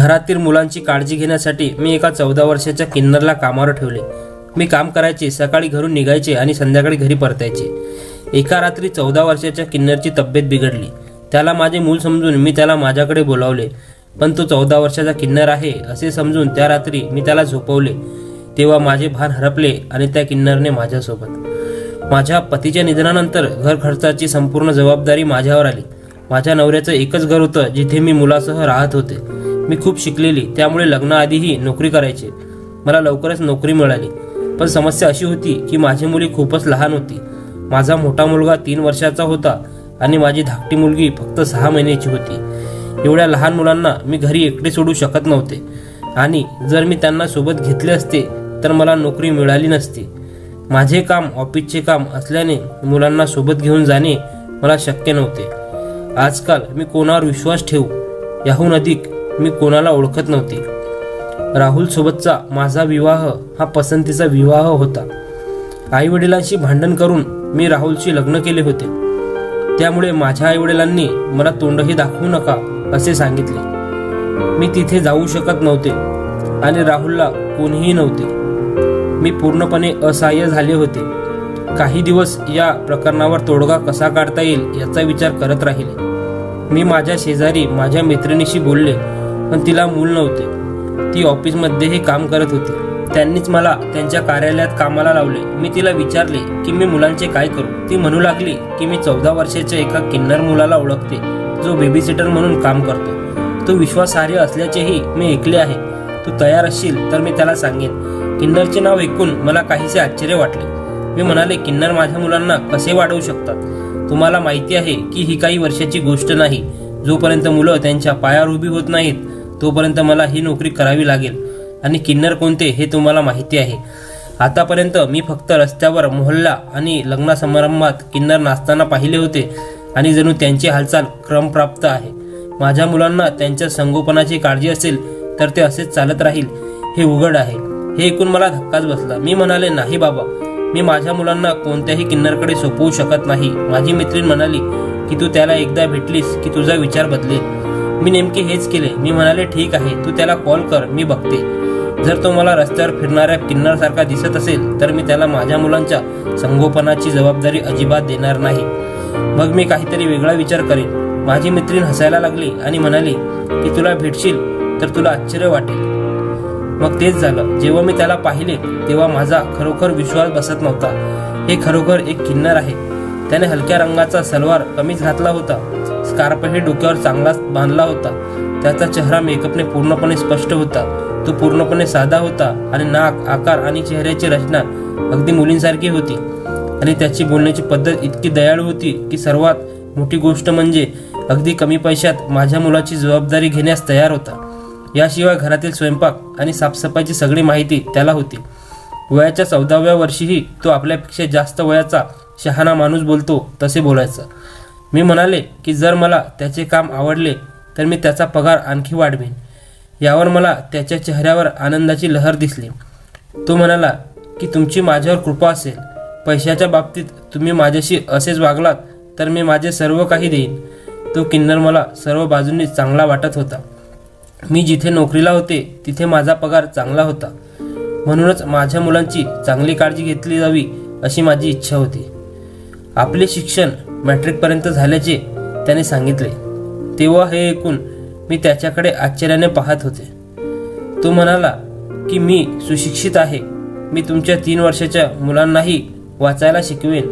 घरातील मुलांची काळजी घेण्यासाठी मी एका चौदा वर्षाच्या किन्नरला कामावर ठेवले. मी काम करायचे सकाळी घरून निघायचे आणि संध्याकाळी घरी परतायचे. एका रात्री चौदा वर्षाच्या किन्नरची तब्येत बिघडली. त्याला माझे मूल समजून मी त्याला माझ्याकडे बोलावले. पण तो चौदा वर्षाचा किन्नर आहे असे समजून त्या रात्री मी त्याला झोपवले. तेव्हा माझे भान हरपले आणि त्या किन्नरने माझ्यासोबत. माझ्या पतीच्या निधनानंतर घर खर्चाची संपूर्ण जबाबदारी माझ्यावर आली. माझ्या नवऱ्याचं एकच घर होतं जिथे मी मुलासह राहत होते. मी खूप शिकलेली त्यामुळे लग्नाआधीही नोकरी करायचे. मला लवकरच नोकरी मिळाली. पण समस्या अशी होती की माझी मुली खूपच लहान होती. माझा मोठा मुलगा तीन वर्षाचा होता आणि माझी धाकटी मुलगी फक्त सहा महिन्याची होती. एवढ्या लहान मुलांना मी घरी एकटे सोडू शकत नव्हते. आणि जर मी त्यांना सोबत घेतले असते तर मला नोकरी मिळाली नसती. माझे काम ऑफिसचे काम असल्याने मुलांना सोबत घेऊन जाणे मला शक्य नव्हते. आजकाल मी कोणावर विश्वास ठेवू? याहून अधिक मी कोणाला ओळखत नव्हते. राहुलसोबतचा माझा विवाह हा पसंतीचा विवाह होता. आई वडिलांशी भांडण करून मी राहुलशी लग्न केले होते. त्यामुळे माझ्या आई वडिलांनी मला तोंडही दाखवू नका असे सांगितले. मी तिथे जाऊ शकत नव्हते आणि राहुलला कोणीही नव्हते. मी पूर्णपणे असहाय्य झाले होते. काही दिवस या प्रकरणावर तोडगा कसा काढता येईल याचा विचार करत राहिले. मी माझ्या शेजारी माझ्या मैत्रिणीशी बोलले. पण तिला मूल नव्हते. ती ऑफिसमध्येही काम करत होती. त्यांनीच मला त्यांच्या कार्यालयात कामाला लावले. मी तिला विचारले की मी मुलांचे काय करू? ती म्हणू लागली की मी चौदा वर्षाच्या एका किन्नर मुलाला ओळखते जो बेबी सिटर म्हणून काम करतो. तो विश्वासार्ह असल्याचेही मी ऐकले आहे. तू तयार असशील तर मी त्याला सांगेन. किन्नरचे नाव ऐकून मला काहीसे आश्चर्य वाटले. मी म्हणाले किन्नर माझ्या मुलांना कसे वाढवू शकतात? तुम्हाला माहिती आहे की ही काही वर्षाची गोष्ट नाही. जोपर्यंत मुलं त्यांच्या पायावर उभी होत नाहीत तोपर्यंत मला ही नोकरी करावी लागेल. आणि किन्नर कोणते हे तुम्हाला माहिती आहे. आतापर्यंत मी फक्त रस्त्यावर मोहल्ला आणि लग्न समारंभात किन्नर नाचताना पाहिले होते. आणि जणू त्यांची हालचाल क्रमप्राप्त आहे. माझ्या मुलांना त्यांच्या संगोपनाची काळजी असेल तर ते असेच चालत राहील. हे उघड आहे. हे ऐकून मला धक्काच बसला. मी म्हणाले नाही बाबा. मी माझ्या मुलांना कोणत्याही किन्नरकडे सोपवू शकत नाही. माझी मैत्रीण म्हणाली की तू त्याला एकदा भेटलीस की तुझा विचार बदलेल. मी नेमके हेच केले. मी म्हणाले ठीक आहे तू त्याला कॉल कर मी बघते. जर तो मला रस्त्यावर फिरणाऱ्या किन्नर सारखा दिसत असेल तर मी त्याला माझ्या मुलांच्या संगोपनाची जबाबदारी अजिबात देणार नाही. मग मी काहीतरी वेगळा विचार करेन. माझी मैत्रीण हसायला लागली आणि म्हणाली की तुला भेटशील तर तुला आश्चर्य वाटेल. मग तेच झालं. जेव्हा मी त्याला पाहिले तेव्हा माझा खरोखर विश्वास बसत नव्हता. हे खरोखर एक किन्नर आहे. त्याने हलक्या रंगाचा सलवार कमीच घातला होता. स्कार्पही डोक्यावर चांगलाच बांधला होता. त्याचा चेहरा मेकअपने पूर्णपणे स्पष्ट होता. तो पूर्णपणे साधा होता आणि नाक आकार आणि चेहऱ्याची रचना अगदी मुलींसारखी होती. आणि त्याची बोलण्याची पद्धत इतकी दयाळू होती की सर्वात मोठी गोष्ट म्हणजे अगदी कमी पैशात माझ्या मुलाची जबाबदारी घेण्यास तयार होता. याशिवाय घरातील स्वयंपाक आणि साफसफाईची सगळी माहिती त्याला होती. वयाच्या चौदाव्या वर्षीही तो आपल्यापेक्षा जास्त वयाचा शहाणा माणूस बोलतो तसे बोलायचा. मी म्हणाले की जर मला त्याचे काम आवडले तर मी त्याचा पगार आणखी वाढवेन. यावर मला त्याच्या चेहऱ्यावर आनंदाची लहर दिसली. तो म्हणाला की तुमची माझ्यावर कृपा असेल. पैशाच्या बाबतीत तुम्ही माझ्याशी असेच वागलात तर मी माझे सर्व काही देईन. तो किन्नर मला सर्व बाजूंनी चांगला वाटत होता. मी जिथे नोकरीला होते तिथे माझा पगार चांगला होता. म्हणूनच माझ्या मुलांची चांगली काळजी घेतली जावी अशी माझी इच्छा होती. आपले शिक्षण मॅट्रिकपर्यंत झाल्याचे त्याने सांगितले. तेव्हा हे ऐकून मी त्याच्याकडे आश्चर्याने पाहत होते. तो म्हणाला की मी सुशिक्षित आहे. मी तुमच्या तीन वर्षाच्या मुलांनाही वाचायला शिकवेन.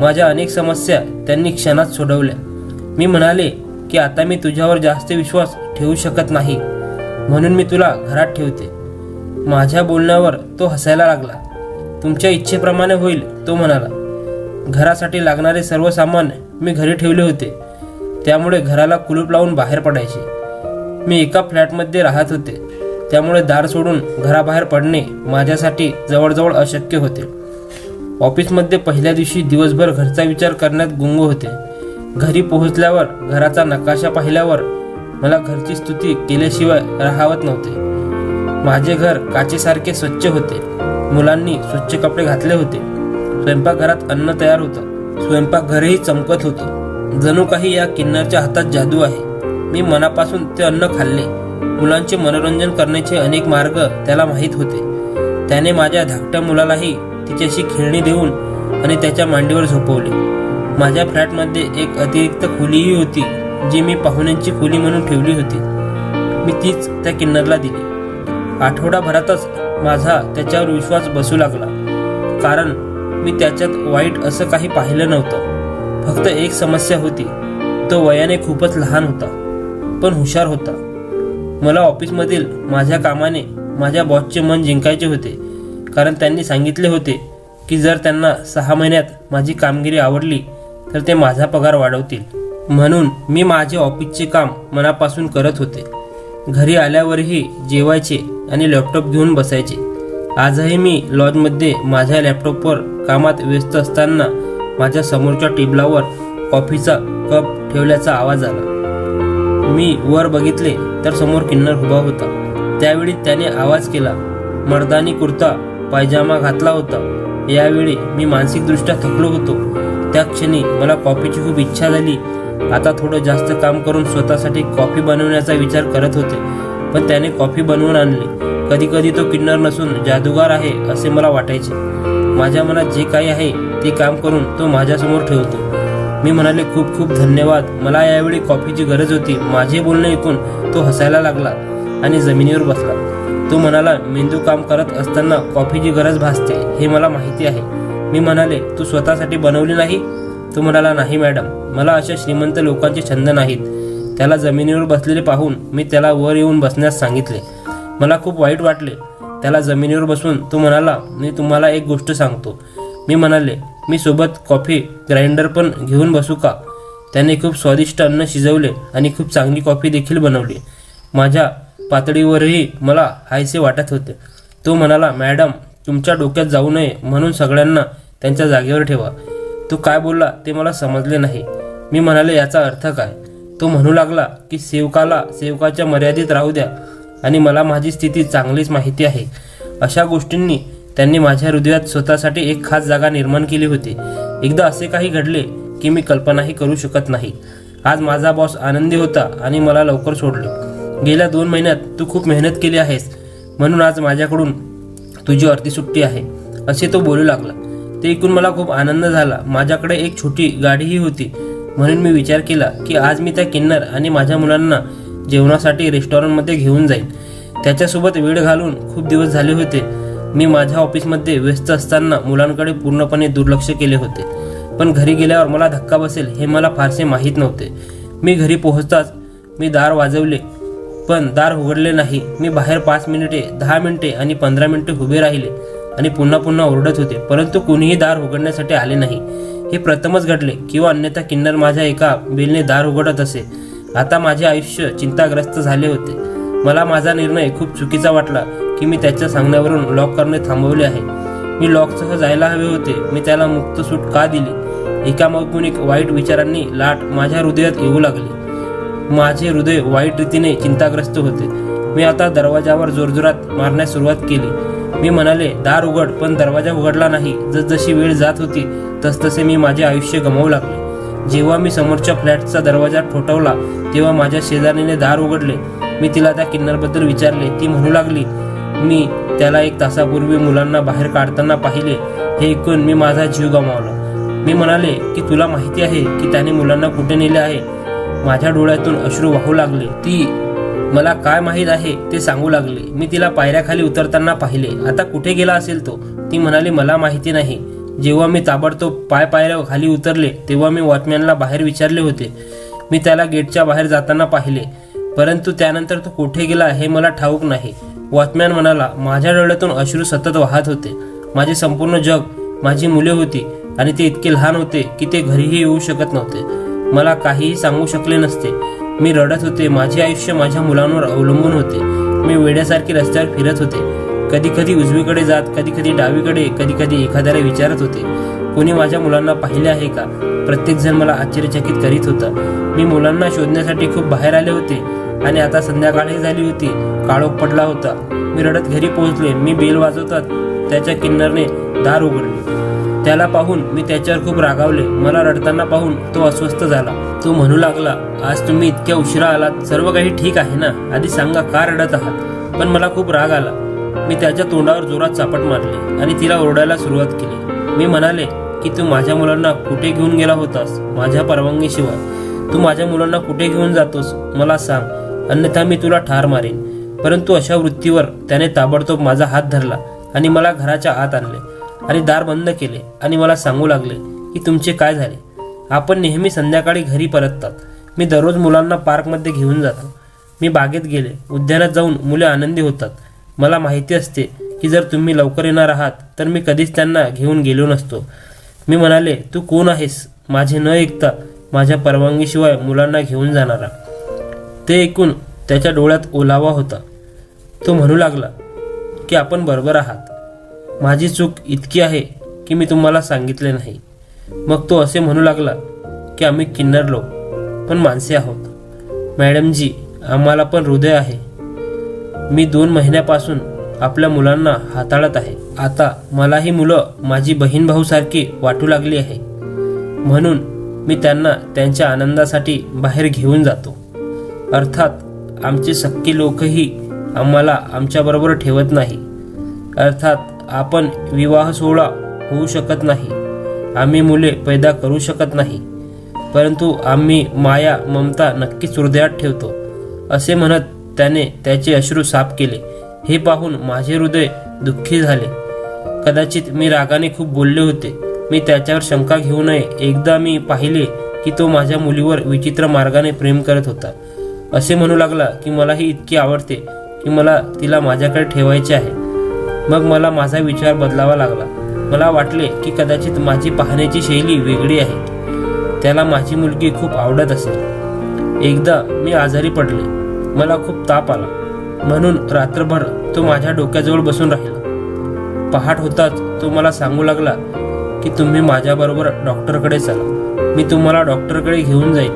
माझ्या अनेक समस्या त्यांनी क्षणात सोडवल्या. मी म्हणाले की आता मी तुझ्यावर जास्त विश्वास ठेवू शकत नाही. म्हणून मी तुला घरात ठेवते. माझ्या बोलण्यावर तो हसायला लागला. तुमच्या इच्छेप्रमाणे होईल तो म्हणाला. घरासाठी लागणारे सर्व सामान मी घरी ठेवले होते. त्यामुळे घराला कुलूप लावून बाहेर पडायचे. मी एका फ्लॅटमध्ये राहत होते. त्यामुळे दार सोडून घराबाहेर पडणे माझ्यासाठी जवळजवळ अशक्य होते. ऑफिसमध्ये पहिल्या दिवशी दिवसभर घरचा विचार करण्यात गुंग होते. घरी पोहोचल्यावर घराचा नकाशा पाहिल्यावर मला घरची स्तुती केल्याशिवाय राहावत नव्हते. माझे घर काचेसारखे स्वच्छ होते. मुलांनी स्वच्छ कपडे घातले होते. स्वयंपाकघरात अन्न तयार होतं. स्वयंपाकघरही चमकत होतं. जणू काही या किन्नरच्या हातात जादू आहे. मी मनापासून ते अन्न खाल्ले. मुलांचे मनोरंजन करण्याचे अनेक मार्ग त्याला माहीत होते. त्याने माझ्या धाकट्या मुलालाही तिच्याशी खेळणी देऊन आणि त्याच्या मांडीवर झोपवले. माझ्या फ्लॅटमध्ये एक अतिरिक्त खोलीही होती जी मी पाहुण्यांची खोली म्हणून ठेवली होती. मी तीच त्या किन्नरला दिली. आठवडाभरातच माझा त्याच्यावर विश्वास बसू लागला. कारण मी त्याच्यात वाईट असं काही पाहिलं नव्हतं. फक्त एक समस्या होती. तो वयाने खूपच लहान होता. पण हुशार होता. मला ऑफिसमधील माझ्या कामाने माझ्या बॉसचे मन जिंकायचे होते. कारण त्यांनी सांगितले होते की जर त्यांना सहा महिन्यात माझी कामगिरी आवडली तर ते माझा पगार वाढवतील. म्हणून मी माझे ऑफिसचे काम मनापासून करत होते. घरी आल्यावरही जेवायचे आणि लॅपटॉप घेऊन बसायचे. आजही मी लॉजमध्ये माझ्या लॅपटॉपवर कामात व्यस्त असताना माझ्या समोरच्या टेबलावर कॉफीचा कप ठेवल्याचा आवाज आला. मी वर बघितले तर समोर किन्नर उभा होता. त्यावेळी त्याने आवाज केला. मर्दानी कुर्ता पायजामा घातला होता. यावेळी मी मानसिकदृष्ट्या थकलो होतो. त्या क्षणी मला कॉफीची खूप इच्छा झाली. आता थोडं जास्त काम करून स्वतःसाठी कॉफी बनवण्याचा विचार करत होते. पण त्याने कॉफी बनवून आणली. कधी कधी तो किन्नर नसून जादूगार आहे असे मला वाटायचे. माझ्या मनात जे काही आहे ते काम करून तो माझ्यासमोर ठेवतो. मी म्हणाले खूप खूप धन्यवाद. मला यावेळी कॉफीची गरज होती. माझे बोलणे ऐकून तो हसायला लागला आणि जमिनीवर बसला. तो म्हणाला मेंदू काम करत असताना कॉफीची गरज भासते हे मला माहिती आहे. मी म्हणाले तू स्वतःसाठी बनवली नाही? तो म्हणाला नाही मॅडम. मला अशा श्रीमंत लोकांचे छंद नाहीत. त्याला जमिनीवर बसलेले पाहून मी त्याला वर येऊन बसण्यास सांगितले. मला खूप वाईट वाटले. त्याला जमिनीवर बसून तो म्हणाला मी तुम्हाला एक गोष्ट सांगतो. मी म्हणाले मी सोबत कॉफी ग्राइंडर पण घेऊन बसू का? त्याने खूप स्वादिष्ट अन्न शिजवले आणि खूप चांगली कॉफी देखील बनवली. माझ्या पातळीवरही मला हायसे वाटत होते. तो म्हणाला मॅडम तुमच्या डोक्यात जाऊ नये म्हणून सगळ्यांना त्यांच्या जागेवर ठेवा. तो काय बोलला ते मला समजले नाही. मी म्हणाले याचा अर्थ काय? तो म्हणू लागला की सेवकाला सेवकाच्या मर्यादित राहू द्या. आणि मला माझी स्थिती चांगलीच माहिती आहे. अशा गोष्टींनी त्यांनी माझ्या हृदयात स्वतःसाठी एक खास जागा निर्माण केली होती. एकदा असे काही घडले की मी कल्पनाही करू शकत नाही. आज माझा बॉस आनंदी होता आणि मला लवकर सोडले. गेल्या दोन महिन्यात तू खूप मेहनत केली आहेस. म्हणून आज माझ्याकडून तुझी अर्धी सुट्टी आहे. असे तो बोलू लागला. ते ऐकून मला खूप आनंद झाला. माझ्याकडे एक छोटी गाडीही होती. म्हणून मी विचार केला की आज मी त्या किन्नर आणि माझ्या मुलांना जेवणासाठी रेस्टॉरंटमध्ये घेऊन जाईन. त्याच्यासोबत वेळ घालून खूप दिवस झाले होते. मी माझ्या ऑफिसमध्ये व्यस्त असताना मुलांकडे पूर्णपणे दुर्लक्ष केले होते. पण घरी गेल्यावर मला धक्का बसेल हे मला फारसे माहीत नव्हते. मी घरी पोहोचताच मी दार वाजवले पण दार उघडले नाही. मी बाहेर पाच मिनिटे दहा मिनिटे आणि पंधरा मिनिटे उभे राहिले आणि पुन्हा पुन्हा ओरडत होते परंतु कोणीही दार उघडण्यासाठी आले नाही. हे प्रथमच घडले किंवा अन्यथा किन्नर माझ्या एका बेलने दार उघडत असे. आता माझे आयुष्य चिंताग्रस्त झाले होते. मला माझा निर्णय खूप चुकीचा वाटला की मी त्याच्या सांगण्यावरून लॉक करणे थांबवले आहे. मी लॉकसह जायला हवे होते. मी त्याला मुक्त सूट का दिली? एकामागून एक वाईट विचारांनी लाट माझ्या हृदयात येऊ लागली. माझे हृदय वाईट रीतीने चिंताग्रस्त होते. मी आता दरवाजावर जोरजोरात मारण्यास सुरुवात केली. मी म्हणाले दार उघड पण दरवाजा उघडला नाही. जसजशी वेळ जात होती तसतसे मी माझे आयुष्य गमावू लागले. जेव्हा मी समोरच्या फ्लॅटचा दरवाजा ठोठवला तेव्हा माझ्या शेजारीने दार उघडले. मी तिला त्या किन्नरबद्दल विचारले. ती म्हणू लागली मी त्याला एक तासापूर्वी मुलांना बाहेर काढताना पाहिले. हे ऐकून मी माझा जीव गमावला. मी म्हणाले की तुला माहिती आहे की त्याने मुलांना कुठे नेले आहे? माझ्या डोळ्यातून अश्रू वाहू लागले. ती मला काय माहीत आहे ते सांगू लागले. मी तिला पायऱ्याखाली उतरताना पाहिले. आता कुठे गेला असेल तो? ती म्हणाली मला माहिती नाही. जेव्हा मी ताबडतोब पाय पायऱ्या खाली उतरले तेव्हा मी वॉचमॅनला बाहेर विचारले होते. मी त्याला गेटच्या बाहेर जाताना पाहिले. परंतु त्यानंतर तो कुठे गेला हे मला ठाऊक नाही. वॉचमॅन म्हणाला माझ्या डोळ्यातून अश्रू सतत वाहत होते. माझे संपूर्ण जग माझी मुले होती आणि ते इतके लहान होते की ते घरीही येऊ शकत नव्हते. मला काहीही सांगू शकले नसते. मी रडत होते. माझे आयुष्य माझ्या मुलांवर अवलंबून होते. मी वेड्यासारखे रस्त्यावर फिरत होते. कधी कधी उजवीकडे जात कधी कधी डावीकडे कधी कधी एखाद्याला विचारत होते कोणी माझ्या मुलांना पाहिले आहे का? प्रत्येक जण मला आश्चर्यचकित करीत होता. मी मुलांना शोधण्यासाठी खूप बाहेर आले होते आणि आता संध्याकाळही झाली होती. काळोख पडला होता. मी रडत घरी पोहोचले. मी बेल वाजवतात त्याच्या किन्नरने दार उघडले. त्याला पाहून मी त्याच्यावर खूप रागावले. मला रडताना पाहून तो अस्वस्थ झाला. तो म्हणू लागला आज तुम्ही इतक्या उशिरा आलात. सर्व काही ठीक आहे ना? आधी सांगा का रडत आहात? पण मला खूप राग आला. मी त्याच्या तोंडावर जोरात चापट मारली आणि तिला ओरडायला सुरुवात केली. मी म्हणाले की तू माझ्या मुलांना कुठे घेऊन गेला होतास? माझ्या परवानगीशिवाय. तू माझ्या मुलांना कुठे घेऊन जातोस? मला सांग. अन्यथा मी तुला ठार मारेन. परंतु अशा वृत्तीवर त्याने ताबडतोब माझा हात धरला आणि मला घराच्या आत आणले आणि दार बंद केले आणि मला सांगू लागले की तुमचे काय झाले? आपण नेहमी संध्याकाळी घरी परततात. मी दररोज मुलांना पार्कमध्ये घेऊन जातो. मी बागेत गेले. उद्यानात जाऊन मुले आनंदी होतात. मला माहिती असते की जर तुम्ही लवकर येणार आहात तर मी कधीच त्यांना घेऊन गेलो नसतो. मी म्हणाले तू कोण आहेस? माझे न ऐकता माझ्या परवानगीशिवाय मुलांना घेऊन जाणारा. ते ऐकून त्याच्या डोळ्यात ओलावा होता. तो म्हणू लागला की आपण बरोबर आहात. माझी चूक इतकी आहे की मी तुम्हाला सांगितले नाही. मग तो असे म्हणू लागला की आम्ही किन्नर लोक पण माणसे आहोत. मॅडमजी आम्हाला पण हृदय आहे. मी दोन महिन्यापासून आपल्या मुलांना हाताळत आहे. आता मला ही मुलं माझी बहीण भाऊ सारखी वाटू लागली आहे. म्हणून मी त्यांना त्यांच्या आनंदासाठी बाहेर घेऊन जातो. अर्थात आमचे सक्के लोकही आम्हाला आमच्याबरोबर ठेवत नाही. अर्थात आपण विवाह सोहळा होऊ शकत नाही. आम्ही मुले पैदा करू शकत नाही. परंतु आम्ही माया ममता नक्कीच हृदयात ठेवतो. असे म्हणत त्याने त्याचे अश्रू साफ केले. हे पाहून माझे हृदय दुःखी झाले. कदाचित मी रागाने खूप बोलले होते. मी त्याच्यावर शंका घेऊ नये. एकदा मी पाहिले की तो माझ्या मुलीवर विचित्र मार्गाने प्रेम करत होता. असे म्हणू लागला की मला ही इतकी आवडते की मला तिला माझ्याकडे ठेवायचे आहे. मग मला माझा विचार बदलावा लागला. मला वाटले की कदाचित माझी पाहण्याची शैली वेगळी आहे. त्याला माझी मुलगी खूप आवडत असेल एकदा मी आजारी पडले. मला खूप ताप आला. म्हणून रात्रभर तो माझ्या डोक्याजवळ बसून राहिला. पहाट होताच तो मला सांगू लागला की तुम्ही माझ्याबरोबर डॉक्टरकडे चला. मी तुम्हाला डॉक्टरकडे घेऊन जाईन.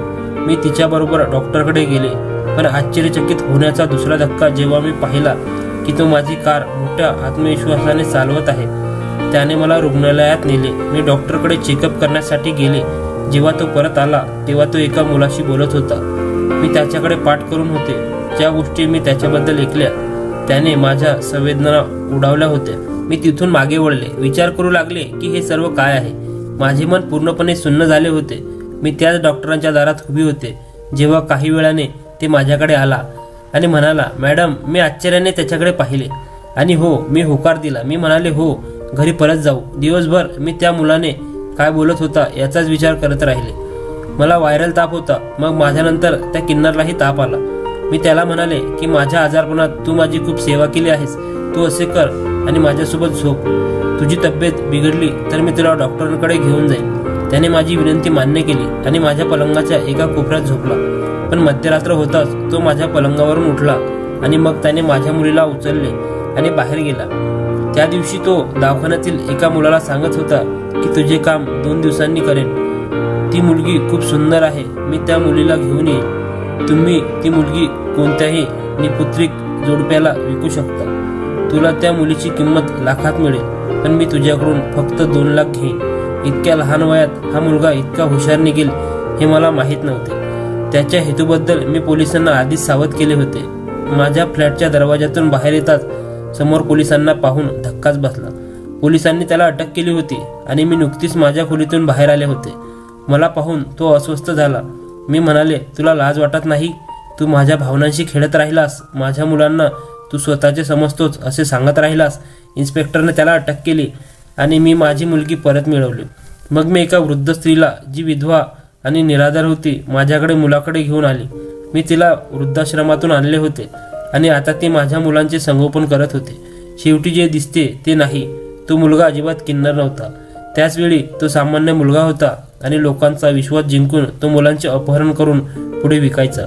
मी तिच्याबरोबर डॉक्टरकडे गेले. पण आश्चर्यचकित होण्याचा दुसरा धक्का जेव्हा मी पाहिला की तो माझी कार मोठ्या आत्मविश्वासाने चालवत आहे त्याने मला रुग्णालयात नेले. मी डॉक्टरकडे चेकअप करण्यासाठी गेले. जेव्हा तो परत आला तेव्हा तो एका मुलाशी बोलत होता. मी त्याच्याकडे पाठ करून होते. ज्या गोष्टी मी त्याच्याबद्दल ऐकल्या त्याने माझ्या संवेदना उडावल्या होत्या. मी तिथून मागे वळले. विचार करू लागले की हे सर्व काय आहे? माझे मन पूर्णपणे सुन्न झाले होते. मी त्याच डॉक्टरांच्या दारात उभी होते. जेव्हा काही वेळाने ते माझ्याकडे आला आणि म्हणाला मॅडम मी आश्चर्याने त्याच्याकडे पाहिले. आणि हो मी होकार दिला. मी म्हणाले हो घरी परत जाऊ. दिवसभर मी त्या मुलाने काय बोलत होता याचाच विचार करत राहिले. मला व्हायरल ताप होता. मग माझ्यानंतर त्या किन्नरलाही ताप आला. मी त्याला म्हणाले की माझ्या आजारपणात तू माझी खूप सेवा केली आहेस. तू असे कर आणि माझ्यासोबत झोप. तुझी तब्येत बिघडली तर मी तुला डॉक्टरांकडे घेऊन जाईन. त्याने माझी विनंती मान्य केली आणि माझ्या पलंगाच्या एका कोपऱ्यात झोपला. पण मध्यरात्र होताच तो माझ्या पलंगावरून उठला आणि मग त्याने माझ्या मुलीला उचलले आणि बाहेर गेला. त्या दिवशी तो दवाखान्यातील एका मुलाला सांगत होता की तुझे काम दोन दिवसांनी करेन. ती मुलगी खूप सुंदर आहे. मी त्या मुलीला घेऊन येईन. तुम्ही ती मुलगी कोणत्याही निपुत्रिक जोडप्याला विकू शकता. तुला त्या मुलीची किंमत लाखात मिळेल पण मी तुझ्याकडून फक्त दोन लाख घेईन. इतक्या लहान वयात हा मुलगा इतका हुशार निघेल हे मला माहीत नव्हते. त्याच्या हेतूबद्दल मी पोलिसांना आधीच सावध केले होते. माझ्या फ्लॅटच्या दरवाजातून बाहेर येताच समोर पोलिसांना पाहून धक्काच बसला. पोलिसांनी त्याला अटक केली होती आणि मी नुकतीच माझ्या खोलीतून बाहेर आले होते. मला पाहून तो अस्वस्थ झाला. मी म्हणाले तुला लाज वाटत नाही? तू माझ्या भावनांशी खेळत राहिलास. माझ्या मुलांना तू स्वतःचे समजतोच असे सांगत राहिलास. इन्स्पेक्टरने त्याला अटक केली आणि मी माझी मुलगी परत मिळवली. मग मी एका वृद्ध स्त्रीला जी विधवा आणि निराधार होती माझ्याकडे मुलाकडे घेऊन आली. मी तिला वृद्धाश्रमातून आणले होते आणि आता ती माझ्या मुलांचे संगोपन करत होते. शेवटी जे दिसते ते नाही. तो मुलगा अजिबात किन्नर नव्हता. त्याचवेळी तो सामान्य मुलगा होता. आणि लोकांचा विश्वास जिंकून तो मुलांचे अपहरण करून पुढे विकायचा.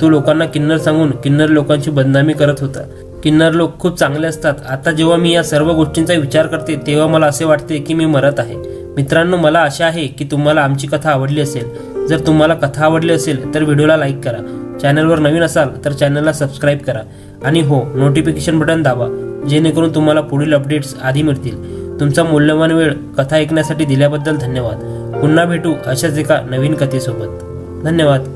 तो लोकांना किन्नर सांगून किन्नर लोकांची बदनामी करत होता. किन्नर लोक खूप चांगले असतात. आता जेव्हा मी या सर्व गोष्टींचा विचार करते तेव्हा मला असे वाटते की मी मरत आहे. मित्रांनो मला आशा आहे की तुम्हाला आमची कथा आवडली असेल. जर तुम्हाला कथा आवडली असेल तर व्हिडिओला लाईक करा. चॅनलवर नवीन असाल तर चॅनलला सबस्क्राईब करा. आणि हो नोटिफिकेशन बटन दाबा जेणेकरून तुम्हाला पुढील अपडेट्स आधी मिळतील. तुमचा मूल्यवान वेळ कथा ऐकण्यासाठी दिल्याबद्दल धन्यवाद. पुन्हा भेटू अशाच एका नवीन कथेसोबत. धन्यवाद.